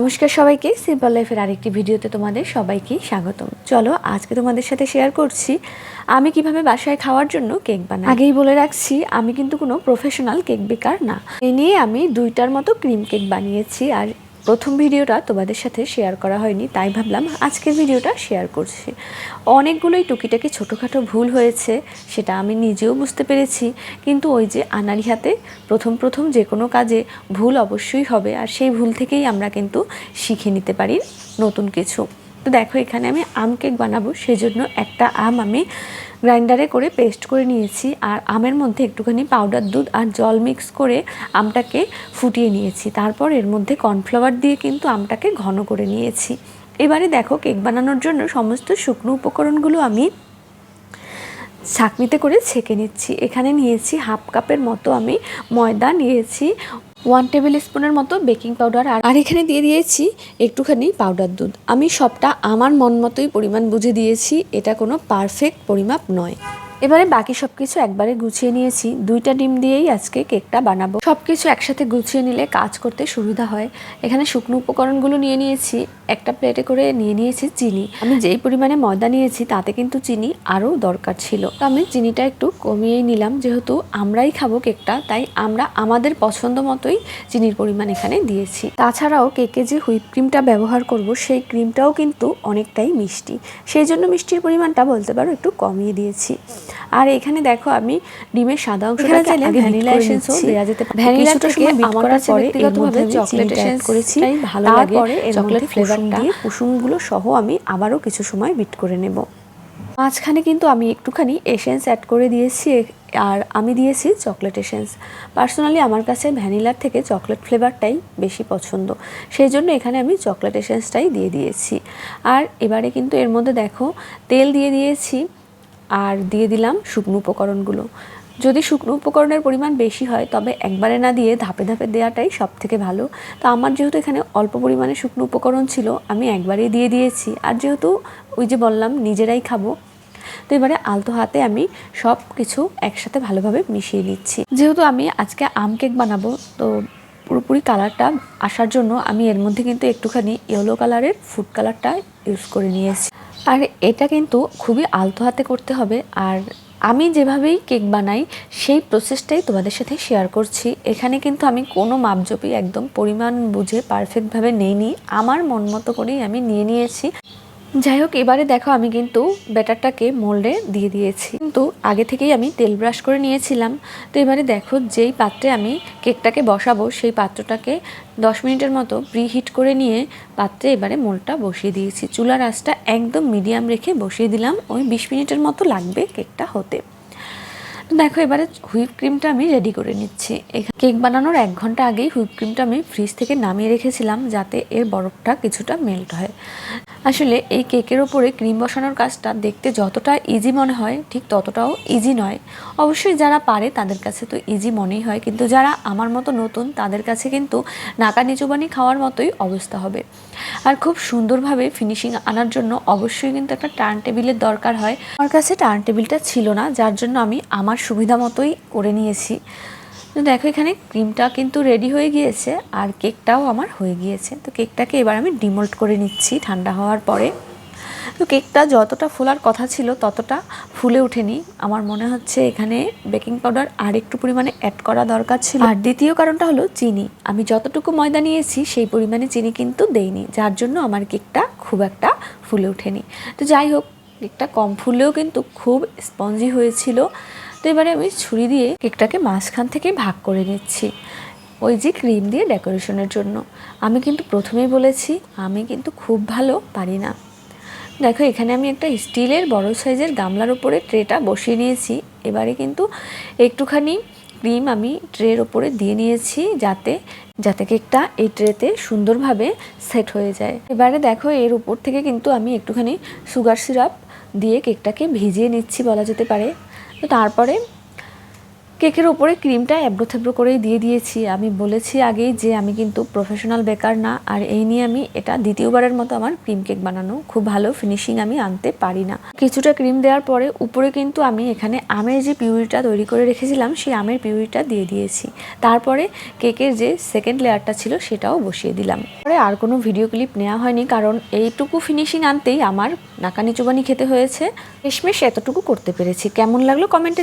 নমস্কার সবাইকে সিম্পল লাইফের আরেকটি ভিডিওতে তোমাদের সবাইকে স্বাগতম। চলো, আজকে তোমাদের সাথে শেয়ার করছি, আমি কীভাবে বাসায় খাওয়ার জন্য কেক বানাই। আগেই বলে রাখছি, আমি কিন্তু কোনো প্রফেশনাল কেক বেকার না। এই নিয়ে আমি দুইটার মতো ক্রিম কেক বানিয়েছি, আর প্রথম ভিডিওটা তোমাদের সাথে শেয়ার করা হয়নি, তাই ভাবলাম আজকের ভিডিওটা শেয়ার করছি। অনেকগুলোই টুকিটাকি ছোটোখাটো ভুল হয়েছে, সেটা আমি নিজেও বুঝতে পেরেছি, কিন্তু ওই যে আনারি হাতে প্রথম প্রথম যে কোনো কাজে ভুল অবশ্যই হবে, আর সেই ভুল থেকেই আমরা কিন্তু শিখে নিতে পারি নতুন কিছু। তো দেখো, এখানে আমি আম কেক বানাবো। সেজন্য একটা আম আমি গ্রাইন্ডারে করে পেস্ট করে নিয়েছি। আর আমের মধ্যে একটুখানি পাউডার দুধ আর জল মিক্স করে আমটাকে ফুটিয়ে নিয়েছি। তারপর এর মধ্যে কর্নফ্লাওয়ার দিয়ে কিন্তু আমটাকে ঘন করে নিয়েছি। এবারে দেখো কেক বানানোর জন্য সমস্ত শুকনো উপকরণগুলো আমি ছাঁকনিতে করে ছেঁকে নিচ্ছি। এখানে নিয়েছি হাফ কাপের মতো আমি ময়দা, নিয়েছি ওয়ান টেবিল স্পুনের মতো বেকিং পাউডার আর এখানে দিয়ে দিয়েছি একটুখানি পাউডার দুধ। আমি সবটা আমার মন মতোই পরিমাণ বুঝে দিয়েছি, এটা কোনো পারফেক্ট পরিমাপ নয়। এবারে বাকি সব কিছু একবারে গুছিয়ে নিয়েছি। দুইটা ডিম দিয়েই আজকে কেকটা বানাবো। সব কিছু একসাথে গুছিয়ে নিলে কাজ করতে সুবিধা হয়। এখানে শুকনো উপকরণগুলো নিয়ে নিয়েছি। একটা প্লেটে করে নিয়ে নিয়েছি চিনি। আমি যেই পরিমাণে ময়দা নিয়েছি তাতে কিন্তু চিনি আরও দরকার ছিল। তো আমি চিনিটা একটু কমিয়েই নিলাম। যেহেতু আমরাই খাব কেকটা, তাই আমরা আমাদের পছন্দ মতোই চিনির পরিমাণ এখানে দিয়েছি। তাছাড়াও কেকে যে হুইপ ক্রিমটা ব্যবহার করব, সেই ক্রিমটাও কিন্তু অনেকটাই মিষ্টি। সেই জন্য মিষ্টির পরিমাণটা বলতে পারো একটু কমিয়ে দিয়েছি। আর এখানে দেখো আমি ডিমের সাদা অংশটা চাইলে ভ্যানিলা এসেন্সও দেওয়া যেতে পারে। সময় বিট করার পরে ব্যক্তিগতভাবে চকলেট এসেন্স করেছি। ভালো লাগে। চকলেট ফ্লেভার দিয়ে কুসুমগুলো সহ আমি আবারও কিছু সময় বিট করে নেব। মাঝখানে কিন্তু আমি একটুখানি এসেন্স অ্যাড করে দিয়েছি। আর আমি দিয়েছি চকলেট এসেন্স পার্সোনালি আমার কাছে ভ্যানিলার থেকে চকলেট ফ্লেভারটাই বেশি পছন্দ। সেই জন্য এখানে আমি চকলেট এসেন্সটাই দিয়ে দিয়েছি। আর এবারে কিন্তু এর মধ্যে দেখো তেল দিয়ে দিয়েছি। আর দিয়ে দিলাম শুকনো উপকরণগুলো। যদি শুকনো উপকরণের পরিমাণ বেশি হয়, তবে একবারে না দিয়ে ধাপে ধাপে দেওয়াটাই সব থেকে ভালো। তো আমার যেহেতু এখানে অল্প পরিমাণে শুকনো উপকরণ ছিল, আমি একবারেই দিয়ে দিয়েছি। আর যেহেতু ওই যে বললাম, নিজেরাই খাব, তো এবারে আলতো হাতে আমি সব কিছু একসাথে ভালোভাবে মিশিয়ে নিচ্ছি। যেহেতু আমি আজকে আম কেক বানাবো, তো পুরোপুরি কালারটা আসার জন্য আমি এর মধ্যে কিন্তু একটুখানি ইয়েলো কালারের ফুড কালারটা ইউজ করে নিয়েছি। আর এটা কিন্তু খুবই আলতো হাতে করতে হবে। আর আমি যেভাবেই কেক বানাই, সেই প্রসেসটাই তোমাদের সাথে শেয়ার করছি। এখানে কিন্তু আমি কোনো মাপজপি একদম পরিমাণ বুঝে পারফেক্টভাবে নেইনি। আমার মন মতো করেই আমি নিয়ে নিয়েছি। যাই হোক এবারে দেখো আমি কিন্তু ব্যাটারটাকে মোল্ডে দিয়ে দিয়েছি। কিন্তু আগে থেকেই আমি তেল ব্রাশ করে নিয়েছিলাম। তো এবারে দেখো যেই পাত্রে আমি কেকটাকে বসাবো, সেই পাত্রটাকে দশ মিনিটের মতো প্রিহিট করে নিয়ে পাত্রে এবারে মোলটা বসিয়ে দিয়েছি। চুলার আঁচটা একদম মিডিয়াম রেখে বসিয়ে দিলাম। ওই বিশ মিনিটের মতো লাগবে কেকটা হতে। দেখো এবারে হুইপ ক্রিমটা আমি রেডি করে নিচ্ছি। এখানে কেক বানানোর এক ঘণ্টা আগেই হুইপ ক্রিমটা আমি ফ্রিজ থেকে নামিয়ে রেখেছিলাম যাতে এর বরফটা কিছুটা মেল্ট হয়। আসলে এই কেকের ওপরে ক্রিম বসানোর কাজটা দেখতে যতটা ইজি মনে হয়, ঠিক ততটাও ইজি নয়। অবশ্যই যারা পারে তাদের কাছে তো ইজি মনেই হয়, কিন্তু যারা আমার মতো নতুন তাদের কাছে কিন্তু নাকা নিচুবানি খাওয়ার মতোই অবস্থা হবে। আর খুব সুন্দরভাবে ফিনিশিং আনার জন্য অবশ্যই কিন্তু একটা টার্ন টেবিলের দরকার হয়। আমার কাছে টার্ন টেবিলটা ছিল না, যার জন্য আমি আমার সুবিধা মতোই করে নিয়েছি। দেখো, এখানে ক্রিমটা কিন্তু রেডি হয়ে গিয়েছে আর কেকটাও আমার হয়ে গিয়েছে। তো কেকটাকে এবার আমি ডিমোল্ট করে নিচ্ছি ঠান্ডা হওয়ার পরে। তো কেকটা যতটা ফোলার কথা ছিল ততটা ফুলে ওঠেনি। আমার মনে হচ্ছে এখানে বেকিং পাউডার আর একটু পরিমাণে অ্যাড করা দরকার ছিল। আর দ্বিতীয় কারণটা হলো চিনি। আমি যতটুকু ময়দা নিয়েছি সেই পরিমাণে চিনি কিন্তু দেইনি, যার জন্য আমার কেকটা খুব একটা ফুলে ওঠেনি। তো যাই হোক কেকটা কম ফুললেও কিন্তু খুব স্পঞ্জি হয়েছিল। তো এবারে আমি ছুরি দিয়ে কেকটাকে মাঝখান থেকে ভাগ করে নিচ্ছি। ওই যে ক্রিম দিয়ে ডেকোরেশনের জন্য। আমি কিন্তু প্রথমেই বলেছি, আমি কিন্তু খুব ভালো পারি না। দেখো, এখানে আমি একটা স্টিলের বড় সাইজের গামলার উপরে ট্রেটা বসিয়ে নিয়েছি। এবারে কিন্তু একটুখানি ক্রিম আমি ট্রের ওপরে দিয়ে নিয়েছি যাতে যাতে কেকটা এই ট্রেতে সুন্দরভাবে সেট হয়ে যায়। এবারে দেখো, এর উপর থেকে কিন্তু আমি একটুখানি সুগার সিরাপ দিয়ে কেকটাকে ভিজিয়ে নিচ্ছি বলা যেতে পারে। তারপরে কেকের ওপরে ক্রিমটা এবড়ো থেবড়ো করেই দিয়ে দিয়েছি। আমি বলেছি আগেই যে আমি কিন্তু প্রফেশনাল বেকার না, আর এই নিয়ে আমি এটা দ্বিতীয়বারের মতো আমার ক্রিম কেক বানানো। খুব ভালো ফিনিশিং আমি আনতে পারি না। কিছুটা ক্রিম দেওয়ার পরে উপরে কিন্তু আমি এখানে আমের যে পিউরিটা তৈরি করে রেখেছিলাম, সেই আমের পিউরিটা দিয়ে দিয়েছি। তারপরে কেকের যে সেকেন্ড লেয়ারটা ছিল, সেটাও বসিয়ে দিলাম। পরে আর কোনো ভিডিও ক্লিপ নেওয়া হয়নি, কারণ এইটুকু ফিনিশিং আনতেই আমার নাকানি চুবানি খেতে হয়েছে। শেষমেশ এতটুকু করতে পেরেছি। কেমন লাগল কমেন্টে